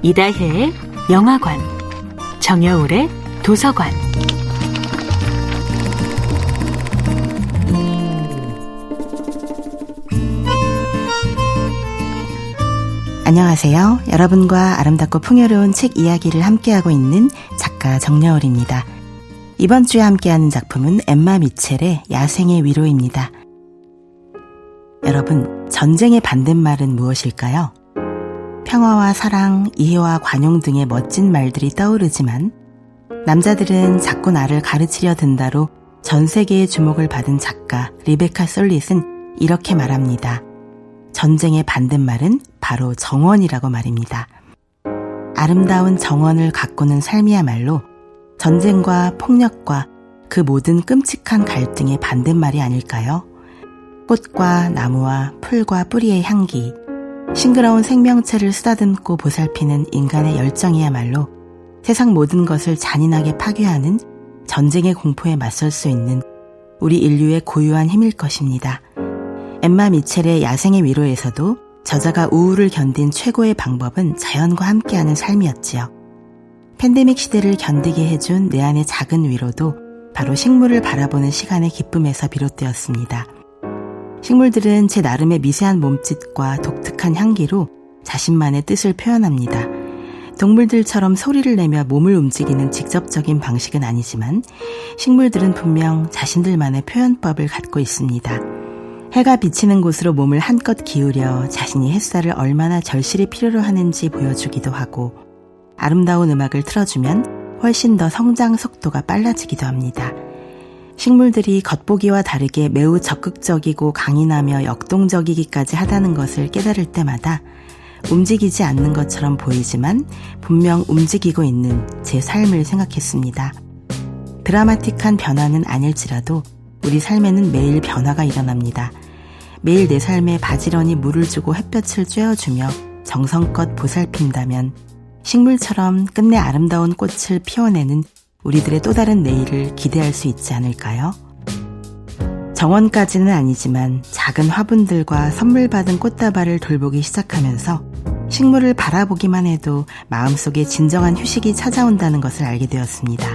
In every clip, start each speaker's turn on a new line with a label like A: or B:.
A: 이다혜의 영화관, 정여울의 도서관.
B: 안녕하세요. 여러분과 아름답고 풍요로운 책 이야기를 함께하고 있는 작가 정여울입니다. 이번 주에 함께하는 작품은 엠마 미첼의 야생의 위로입니다. 여러분, 전쟁의 반대말은 무엇일까요? 평화와 사랑, 이해와 관용 등의 멋진 말들이 떠오르지만 남자들은 자꾸 나를 가르치려 든다로 전 세계의 주목을 받은 작가 리베카 솔릿은 이렇게 말합니다. 전쟁의 반대말은 바로 정원이라고 말입니다. 아름다운 정원을 가꾸는 삶이야말로 전쟁과 폭력과 그 모든 끔찍한 갈등의 반대말이 아닐까요? 꽃과 나무와 풀과 뿌리의 향기, 싱그러운 생명체를 쓰다듬고 보살피는 인간의 열정이야말로 세상 모든 것을 잔인하게 파괴하는 전쟁의 공포에 맞설 수 있는 우리 인류의 고유한 힘일 것입니다. 엠마 미첼의 야생의 위로에서도 저자가 우울을 견딘 최고의 방법은 자연과 함께하는 삶이었지요. 팬데믹 시대를 견디게 해준 내 안의 작은 위로도 바로 식물을 바라보는 시간의 기쁨에서 비롯되었습니다. 식물들은 제 나름의 미세한 몸짓과 독특한 향기로 자신만의 뜻을 표현합니다. 동물들처럼 소리를 내며 몸을 움직이는 직접적인 방식은 아니지만 식물들은 분명 자신들만의 표현법을 갖고 있습니다. 해가 비치는 곳으로 몸을 한껏 기울여 자신이 햇살을 얼마나 절실히 필요로 하는지 보여주기도 하고 아름다운 음악을 틀어주면 훨씬 더 성장 속도가 빨라지기도 합니다. 식물들이 겉보기와 다르게 매우 적극적이고 강인하며 역동적이기까지 하다는 것을 깨달을 때마다 움직이지 않는 것처럼 보이지만 분명 움직이고 있는 제 삶을 생각했습니다. 드라마틱한 변화는 아닐지라도 우리 삶에는 매일 변화가 일어납니다. 매일 내 삶에 바지런히 물을 주고 햇볕을 쬐어주며 정성껏 보살핀다면 식물처럼 끝내 아름다운 꽃을 피워내는 우리들의 또 다른 내일을 기대할 수 있지 않을까요? 정원까지는 아니지만 작은 화분들과 선물 받은 꽃다발을 돌보기 시작하면서 식물을 바라보기만 해도 마음속에 진정한 휴식이 찾아온다는 것을 알게 되었습니다.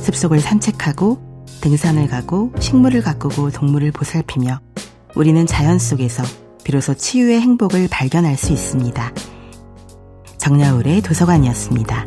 B: 숲속을 산책하고 등산을 가고 식물을 가꾸고 동물을 보살피며 우리는 자연 속에서 비로소 치유의 행복을 발견할 수 있습니다. 정야울의 도서관이었습니다.